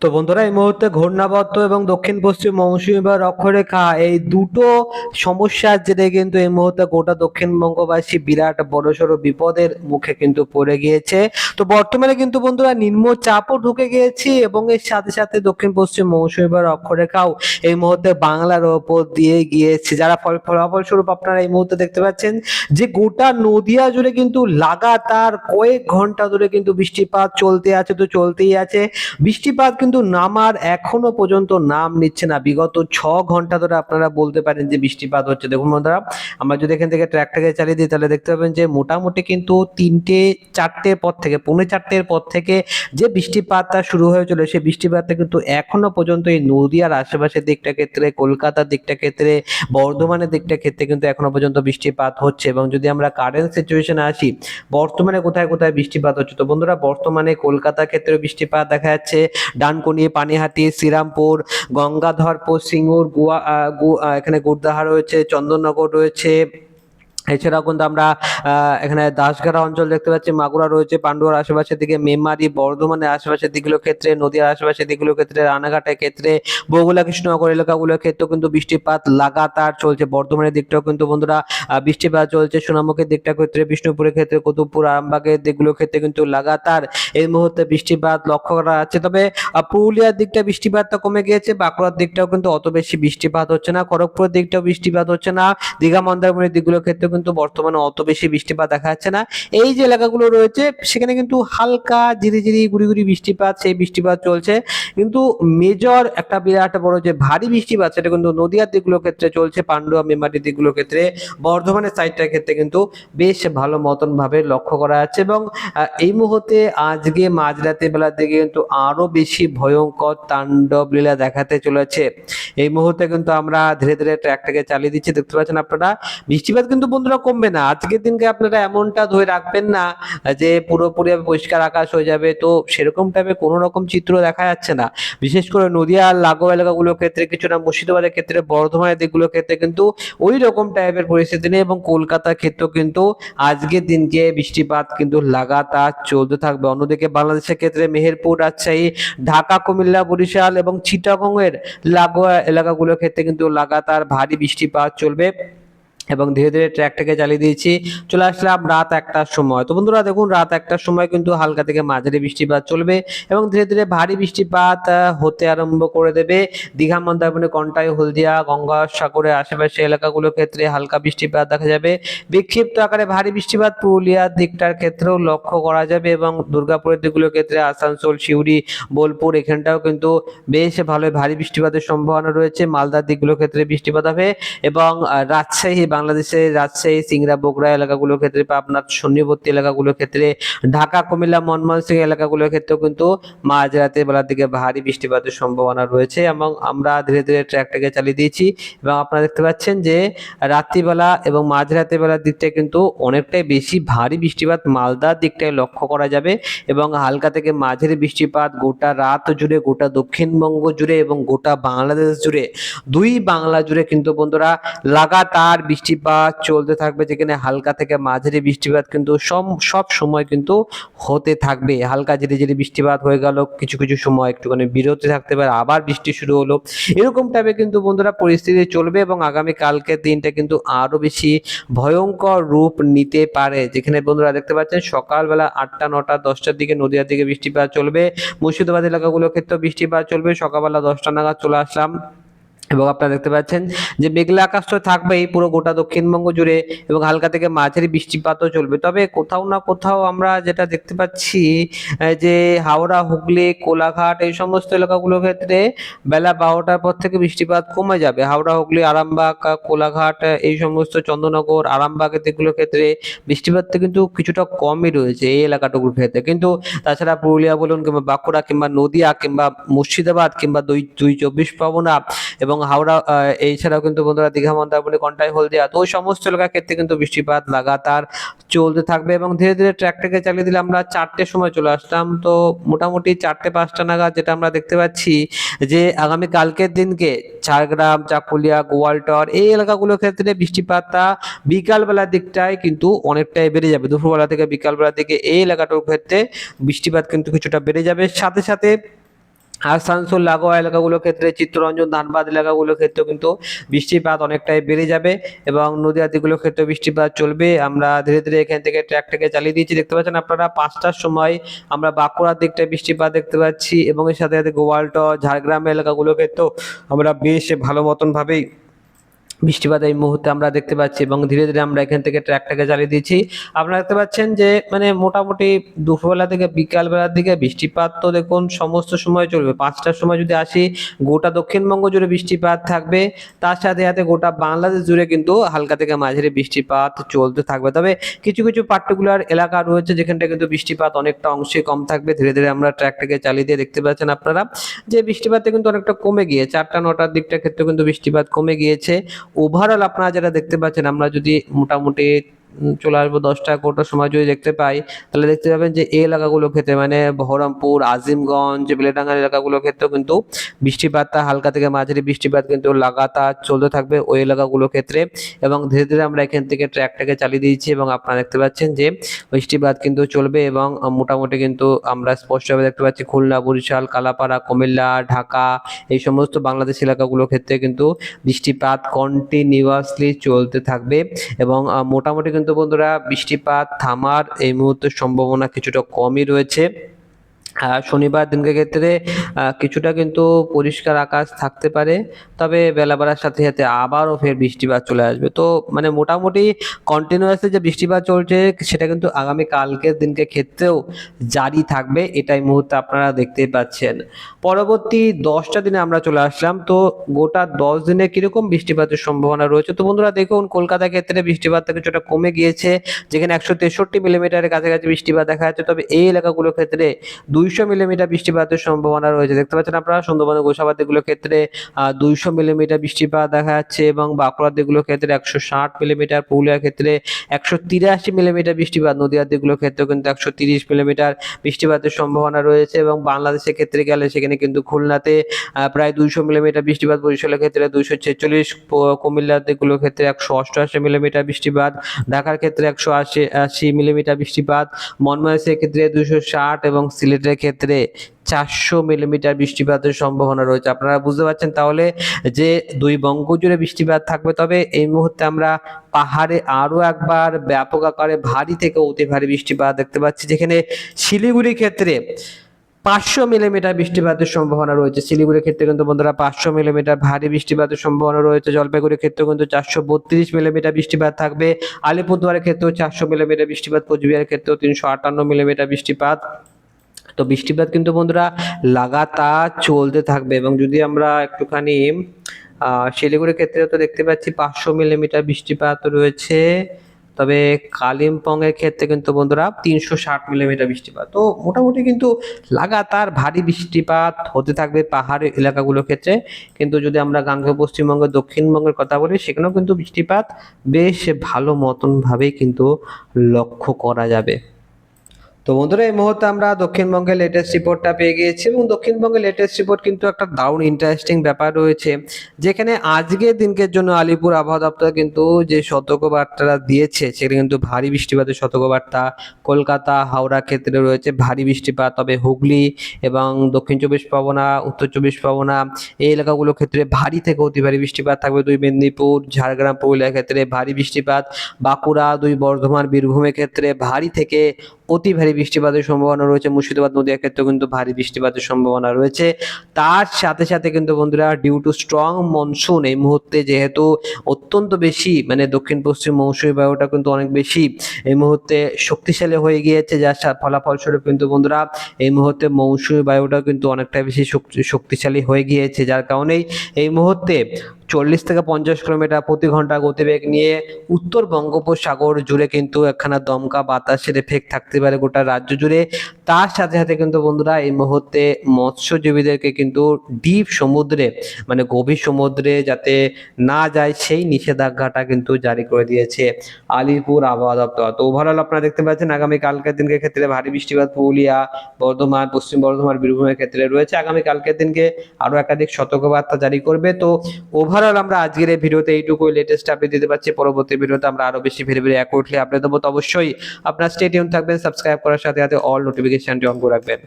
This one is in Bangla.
তো বন্ধুরা, এই মুহূর্তে ঘূর্ণাবর্ত এবং দক্ষিণ পশ্চিম মৌসুমী বা অক্ষরেখা এই দুটো সমস্যার জেরে কিন্তু এই মুহূর্তে গোটা দক্ষিণবঙ্গবাসী বিরাট বড়সড় বিপদের মুখে কিন্তু পড়ে গিয়েছে। তো বর্তমানে কিন্তু বন্ধুরা নিম্ন চাপও ঢুকে গিয়েছে এবং এর সাথে সাথে দক্ষিণ পশ্চিম মৌসুমী বা অক্ষরেখাও এই মুহূর্তে বাংলার ওপর দিয়ে গিয়েছে, যারা ফল ফলাফলস্বরূপ আপনারা এই মুহূর্তে দেখতে পাচ্ছেন যে গোটা নদিয়া জুড়ে কিন্তু লাগাতার কয়েক ঘণ্টা ধরে কিন্তু বৃষ্টিপাত চলতে আছে, তো চলতেই আছে। বৃষ্টিপাত কিন্তু নামার এখনও পর্যন্ত নাম নিচ্ছে না। বিগত ছ ঘণ্টা ধরে আপনারা বলতে পারেন যে বৃষ্টিপাত হচ্ছে। দেখুন বন্ধুরা, আমরা যদি এখান থেকে ট্র্যাকটাকে চালিয়ে দিই, তাহলে দেখতে পাবেন যে মোটামুটি কিন্তু তিনটে চারটের পর থেকে, পৌনে চারটের পর থেকে যে বৃষ্টিপাতটা শুরু হয়ে চলে সেই বৃষ্টিপাতটা কিন্তু এখনও পর্যন্ত এই নদিয়ার আশেপাশের দিকটা ক্ষেত্রে, কলকাতার দিকটা ক্ষেত্রে, বর্ধমানের দিকটা ক্ষেত্রে কিন্তু এখনও পর্যন্ত বৃষ্টিপাত হচ্ছে। এবং যদি আমরা কারেন্ট সিচুয়েশনে আসি, বর্তমানে কোথায় কোথায় বৃষ্টিপাত হচ্ছে? তো বন্ধুরা, বর্তমানে কলকাতা ক্ষেত্রে বৃষ্টিপাত দেখা যাচ্ছে ডানকুনি পানিহাতি শ্রীরামপুর গঙ্গাধরপুর সিঙ্গুর গুয়া এখানে গুরদাহা রয়েছে চন্দননগর রয়েছে। এছাড়াও কিন্তু আমরা এখানে দাসগাড়া অঞ্চল দেখতে পাচ্ছি, মাগুরা রয়েছে পান্ডুয়ার আশেপাশের দিকে, মেমারি, বর্ধমানের আশেপাশের দিকগুলোর ক্ষেত্রে, নদীয়ার আশেপাশের দিকগুলোর ক্ষেত্রে, রানাঘাটের ক্ষেত্রে বগুলা কৃষ্ণনগর এলাকাগুলোর ক্ষেত্রেও কিন্তু বৃষ্টিপাত লাগাতার চলছে। বর্ধমানের দিকটাও কিন্তু বন্ধুরা বৃষ্টিপাত চলছে। সোনামুখীর দিকটা ক্ষেত্রে, বিষ্ণুপুরের ক্ষেত্রে কুতুবপুর আরামবাগের দিকগুলোর ক্ষেত্রে কিন্তু লাগাতার এই মুহূর্তে বৃষ্টিপাত লক্ষ্য করা যাচ্ছে। তবে পুরুলিয়ার দিকটা বৃষ্টিপাতটা কমে গিয়েছে, বাঁকুড়ার দিকটাও কিন্তু অত বেশি বৃষ্টিপাত হচ্ছে না, খড়গপুরের দিকটাও বৃষ্টিপাত হচ্ছে না, দীঘা, মন্দারমণির দিকগুলোর ক্ষেত্রে কিন্তু বর্তমানে অত বেশি বৃষ্টিপাত দেখা যাচ্ছে না। এই যে এলাকাগুলো রয়েছে, সেখানে কিন্তু হালকা ঝিরি ঝিরি গুড়ি গুড়ি বৃষ্টিপাত, সেই বৃষ্টিপাত চলছে। কিন্তু মেজর একটা বিরাট বড় যে ভারী বৃষ্টিপাত, সেটা কিন্তু নদীয়ার দিকগুলোর ক্ষেত্রে চলছে পান্ডুয়া মেমারি দিকগুলোর ক্ষেত্রে। বর্ধমানের সাইডটার ক্ষেত্রে কিন্তু বেশ ভালো মতন ভাবে লক্ষ্য করা যাচ্ছে এবং এই মুহূর্তে আজকে মাঝরাতে বেলার দিকে কিন্তু আরও বেশি ভয়ঙ্কর তাণ্ডব লীলা দেখাতে চলেছে। এই মুহূর্তে কিন্তু আমরা ধীরে ধীরে ট্র্যাকটাকে চালিয়ে দিচ্ছি। দেখতে পাচ্ছেন আপনারা, বৃষ্টিপাত কিন্তু বন্ধুরা কমবে না। আজকের দিনকে আপনারা এমনটা ধরে রাখবেন না যে পুরোপুরি পরিষ্কার আকাশ হয়ে যাবে। তো সেরকম টাইপের কোনো রকম চিত্র দেখা যাচ্ছে না। বিশেষ করে নদিয়া আর লাগোয়া এলাকাগুলোর ক্ষেত্রে, কিছুটা মুর্শিদাবাদের ক্ষেত্রে, বর্ধমানের দিকগুলোর ক্ষেত্রে কিন্তু ওই রকম টাইপের পরিস্থিতি নেই এবং কলকাতার ক্ষেত্রেও কিন্তু আজকের দিনকে বৃষ্টিপাত কিন্তু লাগাতার চলতে থাকবে। অন্যদিকে বাংলাদেশের ক্ষেত্রে মেহেরপুর, রাজশাহী, ঢাকা, কুমিল্লা, বরিশাল এবং চিটাগংয়ের লাগোয়া এলাকাগুলোর ক্ষেত্রে কিন্তু লাগাতার ভারী বৃষ্টিপাত চলবে। এবং ধীরে ধীরে ট্র্যাকটাকে চালিয়ে দিয়েছি। চলে আসলাম রাত একটার সময়। তো বন্ধুরা, দেখুন, রাত একটার সময় কিন্তু হালকা থেকে মাঝারি বৃষ্টিপাত চলবে এবং ধীরে ধীরে ভারী বৃষ্টিপাত হতে আরম্ভ করে দেবে। দীঘা, মন্দারমণি, কন্টাই, হলদিয়া গঙ্গাসাগরের আশেপাশে এলাকাগুলোর ক্ষেত্রে হালকা বৃষ্টিপাত দেখা যাবে। বিক্ষিপ্ত আকারে ভারী বৃষ্টিপাত পুরুলিয়ার দিকটার ক্ষেত্রেও লক্ষ্য করা যাবে এবং দুর্গাপুরের দিকগুলোর ক্ষেত্রে আসানসোল, সিউড়ি, বোলপুর এখানটাও কিন্তু বেশ ভালো ভারী বৃষ্টিপাতের সম্ভাবনা রয়েছে। মালদার দিকগুলোর ক্ষেত্রে বৃষ্টিপাত হবে এবং রাজশাহী বাংলাদেশের রাজশাহী, সিংড়া, বগুড়া এলাকাগুলোর ক্ষেত্রে বা আপনার সন্নিবর্তী এলাকাগুলোর ক্ষেত্রে, ঢাকা, কুমিল্লা ময়মনসিংহ এলাকাগুলোর ক্ষেত্রেও কিন্তু মাঝরাতে বেলার দিকে ভারী বৃষ্টিপাতের সম্ভাবনা রয়েছে এবং আমরা ধীরে ধীরে ট্র্যাকটাকে চালিয়ে দিয়েছি এবং আপনারা দেখতে পাচ্ছেন যে রাত্রিবেলা এবং মাঝরাতে বেলার দিকটায় কিন্তু অনেকটাই বেশি ভারী বৃষ্টিপাত মালদার দিকটায় লক্ষ্য করা যাবে এবং হালকা থেকে মাঝের বৃষ্টিপাত গোটা রাত জুড়ে, গোটা দক্ষিণবঙ্গ জুড়ে এবং গোটা বাংলাদেশ জুড়ে, দুই বাংলা জুড়ে কিন্তু বন্ধুরা, লাগাতার বৃষ্টিপাত চলতে থাকবে, যেখানে হালকা থেকে মাঝারি বৃষ্টিপাত কিন্তু সব সব সময় কিন্তু হতে থাকবে। হালকা ধীরে ধীরে বৃষ্টিপাত হয়ে গেল, কিছু কিছু সময় একটুখানি বিরতি থাকতে পারে, আবার বৃষ্টি শুরু হলো। এরকম টাইপে কিন্তু বন্ধুরা পরিস্থিতি চলবে এবং আগামী কালকের দিনটা কিন্তু আরও বেশি ভয়ঙ্কর রূপ নিতে পারে। যেখানে বন্ধুরা দেখতে পাচ্ছেন, সকালবেলা আটটা, নটা, দশটার দিকে নদীয়ার দিকে বৃষ্টিপাত চলবে। মুর্শিদাবাদ এলাকাগুলোর ক্ষেত্রেও বৃষ্টিপাত চলবে। সকালবেলা দশটা নাগাদ চলে আসলাম। এবং আপনারা দেখতে পাচ্ছেন যে মেঘলা আকাশ তো থাকবেই, পুরো গোটা দক্ষিণবঙ্গ জুড়ে এবং হালকা থেকে মাঝারি বৃষ্টিপাতও চলবে। তবে কোথাও না কোথাও আমরা যেটা দেখতে পাচ্ছি যে হাওড়া, হুগলি, কোলাঘাট এই সমস্ত এলাকাগুলোর ক্ষেত্রে বেলা বারোটার পর থেকে বৃষ্টিপাত কমে যাবে। হাওড়া, হুগলি, আরামবাগ, কোলাঘাট, এই সমস্ত চন্দ্রনগর আরামবাগ দিকগুলোর ক্ষেত্রে বৃষ্টিপাতটা কিন্তু কিছুটা কমই রয়েছে এই এলাকাটুকুর ক্ষেত্রে। কিন্তু তাছাড়া পুরুলিয়া বলুন কিংবা বাঁকুড়া কিংবা নদিয়া কিংবা মুর্শিদাবাদ কিংবা দুই দুই চব্বিশ পরগনা এবং হাওড়া আহ, এছাড়াও কিন্তু বন্ধুরা দীঘা মন্দারমণি কন্টাই হলদিয়া তো ওই সমস্ত এলাকার ক্ষেত্রে কিন্তু বৃষ্টিপাত লাগাতার চলতে থাকবে এবং ধীরে ধীরে ট্র্যাকটাকে চালিয়ে দিলে আমরা চারটের সময় চলে আসলাম তো মোটামুটি চারটে পাঁচটা নাগাদ যেটা আমরা দেখতে পাচ্ছি যে আগামী কালকের দিনকে ঝাড়গ্রাম চাকুলিয়া গোয়ালটর এই এলাকাগুলোর ক্ষেত্রে বৃষ্টিপাতটা বিকালবেলার দিকটায় কিন্তু অনেকটাই বেড়ে যাবে। দুপুরবেলা থেকে বিকালবেলার দিকে এই এলাকাটার ক্ষেত্রে বৃষ্টিপাত কিন্তু কিছুটা বেড়ে যাবে। সাথে সাথে আসানসোল লাগোয়া এলাকাগুলোর ক্ষেত্রে চিত্তরঞ্জন ধানবাদ এলাকাগুলোর ক্ষেত্রেও কিন্তু বৃষ্টিপাত অনেকটাই বেড়ে যাবে এবং নদীয়া দিকগুলোর ক্ষেত্রে বৃষ্টিপাত চলবে। আমরা ধীরে ধীরে এখান থেকে ট্র্যাকটাকে চালিয়ে দিয়েছি। দেখতে পাচ্ছেন আপনারা পাঁচটার সময় আমরা বাঁকুড়ার দিকটায় বৃষ্টিপাত দেখতে পাচ্ছি এবং এর সাথে সাথে গোয়ালট ঝাড়গ্রাম এলাকাগুলোর ক্ষেত্রেও আমরা বেশ ভালো মতন ভাবেই বৃষ্টিপাত এই মুহূর্তে আমরা দেখতে পাচ্ছি এবং ধীরে ধীরে আমরা এখান থেকে ট্র্যাকটাকে চালিয়ে দিচ্ছি আপনারা দেখতে পাচ্ছেন যে মানে মোটামুটি দুপুরবেলা থেকে বিকালবেলার দিকে বৃষ্টিপাত তো দেখুন সমস্ত সময় চলবে। পাঁচটার সময় যদি আসি, গোটা দক্ষিণবঙ্গ জুড়ে বৃষ্টিপাত থাকবে। তার সাথে সাথে গোটা বাংলাদেশ জুড়ে কিন্তু হালকা থেকে মাঝারি বৃষ্টিপাত চলতে থাকবে। তবে কিছু কিছু পার্টিকুলার এলাকা রয়েছে যেখানটা কিন্তু বৃষ্টিপাত অনেকটা অংশে কম থাকবে। ধীরে ধীরে আমরা ট্র্যাকটাকে চালিয়ে দিয়ে দেখতে পাচ্ছেন আপনারা যে বৃষ্টিপাতটা কিন্তু অনেকটা কমে গিয়েছে। চারটা, নটার দিকটার ক্ষেত্রে কিন্তু বৃষ্টিপাত কমে গিয়েছে। ওভারঅল আপনারা যেটা দেখতে পাচ্ছেন আমরা যদি মোটামুটি চলে আসব দশটা এগারোটার সময় যদি দেখতে পাই, তাহলে দেখতে পাবেন যে এই এলাকাগুলোর ক্ষেত্রে মানে বহরমপুর, আজিমগঞ্জ, বেলেডাঙ্গার এলাকাগুলোর ক্ষেত্রেও কিন্তু বৃষ্টিপাতটা হালকা থেকে মাঝারি বৃষ্টিপাত কিন্তু লাগাতার চলতে থাকবে ওই এলাকাগুলোর ক্ষেত্রে। এবং ধীরে ধীরে আমরা এখান থেকে ট্র্যাকটাকে চালিয়ে দিয়েছি এবং আপনারা দেখতে পাচ্ছেন যে বৃষ্টিপাত কিন্তু চলবে এবং মোটামুটি কিন্তু আমরা স্পষ্টভাবে দেখতে পাচ্ছি খুলনা, বরিশাল, কালাপাড়া, কুমিল্লা, ঢাকা, এই সমস্ত বাংলাদেশ এলাকাগুলোর ক্ষেত্রে কিন্তু বৃষ্টিপাত কন্টিনিউয়াসলি চলতে থাকবে। এবং মোটামুটি কিন্তু বন্ধুরা বৃষ্টিপাত থামার এই মুহূর্তে সম্ভাবনা কিছুটা কমই রয়েছে। শনিবার দিনকে ক্ষেত্রে কিছুটা কিন্তু পরিষ্কার আকাশ থাকতে পারে। তবে বেলা বাড়ার সাথে সাথে আবারও ফের বৃষ্টিপাত চলে আসবে। তো মানে মোটামুটি কন্টিনিউয়াসলি যে বৃষ্টিপাত চলছে, সেটা কিন্তু আগামী কালকের দিনকে ক্ষেত্রেও জারি থাকবে। এটাই মুহূর্তে আপনারা দেখতেই পাচ্ছেন। পরবর্তী দশটা দিনে আমরা চলে আসলাম। তো গোটা দশ দিনে কীরকম বৃষ্টিপাতের সম্ভাবনা রয়েছে? তো বন্ধুরা, দেখুন কলকাতা ক্ষেত্রে বৃষ্টিপাতটা কিছুটা কমে গিয়েছে। যেখানে একশো তেষট্টি মিলিমিটারের কাছাকাছি বৃষ্টিপাত দেখা যাচ্ছে। তবে এই এলাকাগুলোর ক্ষেত্রে দুইশো মিলিমিটার বৃষ্টিপাতের সম্ভাবনা রয়েছে। দেখতে পাচ্ছেন আপনারা, সুন্দরবনের গোসাবাদ দিকগুলোর ক্ষেত্রে দুইশো মিলিমিটার বৃষ্টিপাত দেখা যাচ্ছে এবং বাঁকুড়ার দিকগুলোর ক্ষেত্রে একশো ষাট মিলিমিটার, পুরুলিয়ার ক্ষেত্রে একশো তিরাশি মিলিমিটার বৃষ্টিপাত নদীয়ার দিকগুলোর ক্ষেত্রেও কিন্তু একশো তিরিশ মিলিমিটার বৃষ্টিপাতের সম্ভাবনা রয়েছে এবং বাংলাদেশের ক্ষেত্রে গেলে সেখানে কিন্তু খুলনাতে প্রায় দুইশো মিলিমিটার বৃষ্টিপাত, বরিশালের ক্ষেত্রে দুইশো ছেচল্লিশ কুমিল্লার দিকগুলোর ক্ষেত্রে একশো অষ্টআশি মিলিমিটার বৃষ্টিপাত, ঢাকার ক্ষেত্রে একশো আশি আশি মিলিমিটার বৃষ্টিপাত মনমোহনের ক্ষেত্রে দুইশো ষাট এবং সিলেটের ক্ষেত্রে চারশো মিলিমিটার বৃষ্টিপাতের সম্ভাবনা রয়েছে। আপনারা বুঝতে পারছেন তাহলে যে দুই বঙ্গ জুড়ে বৃষ্টিপাত থাকবে, তবে এই মুহূর্তে আমরা পাহাড়ে আরও একবার ব্যাপক আকারে ভারী থেকে অতি ভারী বৃষ্টিপাত দেখতে পাচ্ছি, যেখানে শিলিগুড়ির ক্ষেত্রে পাঁচশো মিলিমিটার বৃষ্টিপাতের সম্ভাবনা রয়েছে। শিলিগুড়ির ক্ষেত্রে কিন্তু বন্ধুরা পাঁচশো মিলিমিটার ভারী বৃষ্টিপাতের সম্ভাবনা রয়েছে। জলপাইগুড়ির ক্ষেত্রে কিন্তু চারশো বত্রিশ মিলিমিটার বৃষ্টিপাত থাকবে। আলিপুরদুয়ারের ক্ষেত্রেও চারশো মিলিমিটার বৃষ্টিপাত। কোচবিহারের ক্ষেত্রেও তিনশো আটান্ন মিলিমিটার বৃষ্টিপাত। তো বৃষ্টিপাত কিন্তু বন্ধুরা লাগাতার চলতে থাকবে এবং যদি আমরা একটুখানি শিলিগুড়ির ক্ষেত্রে তো দেখতে পাচ্ছি পাঁচশো মিলিমিটার বৃষ্টিপাত রয়েছে। তবে কালিম্পং এর ক্ষেত্রে কিন্তু বন্ধুরা তিনশো ষাট মিলিমিটার বৃষ্টিপাত। তো মোটামুটি কিন্তু লাগাতার ভারী বৃষ্টিপাত হতে থাকবে পাহাড়ি এলাকাগুলোর ক্ষেত্রে। কিন্তু যদি আমরা গাঙ্গেয় পশ্চিমবঙ্গ দক্ষিণবঙ্গের কথা বলি, সেখানেও কিন্তু বৃষ্টিপাত বেশ ভালো মতন ভাবেই কিন্তু লক্ষ্য করা যাবে। তো বন্ধুরা, এই মুহূর্তে আমরা দক্ষিণবঙ্গের লেটেস্ট রিপোর্টটা পেয়ে গিয়েছি এবং দক্ষিণবঙ্গের লেটেস্ট রিপোর্ট কিন্তু একটা দারুণ ইন্টারেস্টিং ব্যাপার রয়েছে, যেখানে আজকের দিনকের জন্য আলিপুর আবহাওয়া দপ্তর কিন্তু যে সতর্কবার্তাটা দিয়েছে সেটা কিন্তু ভারী বৃষ্টিপাতের সতর্কবার্তা, কলকাতা, হাওড়া ক্ষেত্রে রয়েছে ভারী বৃষ্টিপাত, তবে হুগলি এবং দক্ষিণ চব্বিশ পরগনা, উত্তর চব্বিশ পরগনা, এই এলাকাগুলোর ক্ষেত্রে ভারী থেকে অতি ভারী বৃষ্টিপাত থাকবে। দুই মেদিনীপুর, ঝাড়গ্রাম পুরুলিয়ার ক্ষেত্রে ভারী বৃষ্টিপাত, বাঁকুড়া, দুই বর্ধমান, বীরভূমের ক্ষেত্রে ভারী থেকে অতি ভারী বৃষ্টিপাতের সম্ভাবনা রয়েছে। মুর্শিদাবাদ নদীয়ার ক্ষেত্রে কিন্তু ভারী বৃষ্টিপাতের সম্ভাবনা রয়েছে। তার সাথে সাথে কিন্তু বন্ধুরা ডিউ টু স্ট্রং মনসুন এই মুহূর্তে যেহেতু অত্যন্ত বেশি মানে দক্ষিণ পশ্চিম মৌসুমী বায়ুটা কিন্তু অনেক বেশি, এই মুহূর্তে শক্তিশালী হয়ে গিয়েছে, যার ফলাফলস্বরূপ কিন্তু বন্ধুরা, এই মুহূর্তে মৌসুমী বায়ুটা কিন্তু অনেকটা বেশি শক্তি- শক্তিশালী হয়ে গিয়েছে। যার কারণেই এই মুহূর্তে চল্লিশ থেকে পঞ্চাশ কিলোমিটার প্রতি ঘণ্টা গতিবেগ নিয়ে উত্তর বঙ্গোপসাগর জুড়ে কিন্তু একখানা দমকা বাতাসের এফেক্ট থাকতে পারে গোটা রাজ্য জুড়ে। তার সাথে সাথে কিন্তু বন্ধুরা, এই মুহূর্তে মৎস্যজীবীদেরকে কিন্তু ডিপ সমুদ্রে মানে গভীর সমুদ্রে যাতে না যায়, সেই নিষেধাজ্ঞাটা কিন্তু জারি করে দিয়েছে আলিপুর আবহাওয়া দপ্তর। তো ওভারঅল আপনারা দেখতে পাচ্ছেন আগামী কালকের দিনকে ক্ষেত্রে ভারী বৃষ্টিপাত, পুরুলিয়া, বর্ধমান, পশ্চিম বর্ধমান, বীরভূমের ক্ষেত্রে রয়েছে। আগামী কালকের দিনকে আরও একাধিক সতর্কবার্তা জারি করবে। তো ওভারঅল আমরা আজকের এই ভিডিওতে এইটুকুই লেটেস্ট আপডেট দিতে পারছি। পরবর্তী ভিডিওতে আমরা আরও বেশি ভেরি ভেরি অ্যাকুরেটলি আপডেট দেবো। তো অবশ্যই আপনার স্টেডিয়াম থাকবেন সাবস্ক্রাইব করার সাথে সাথে অল নোটিফিকেশনটি অন করে রাখবেন।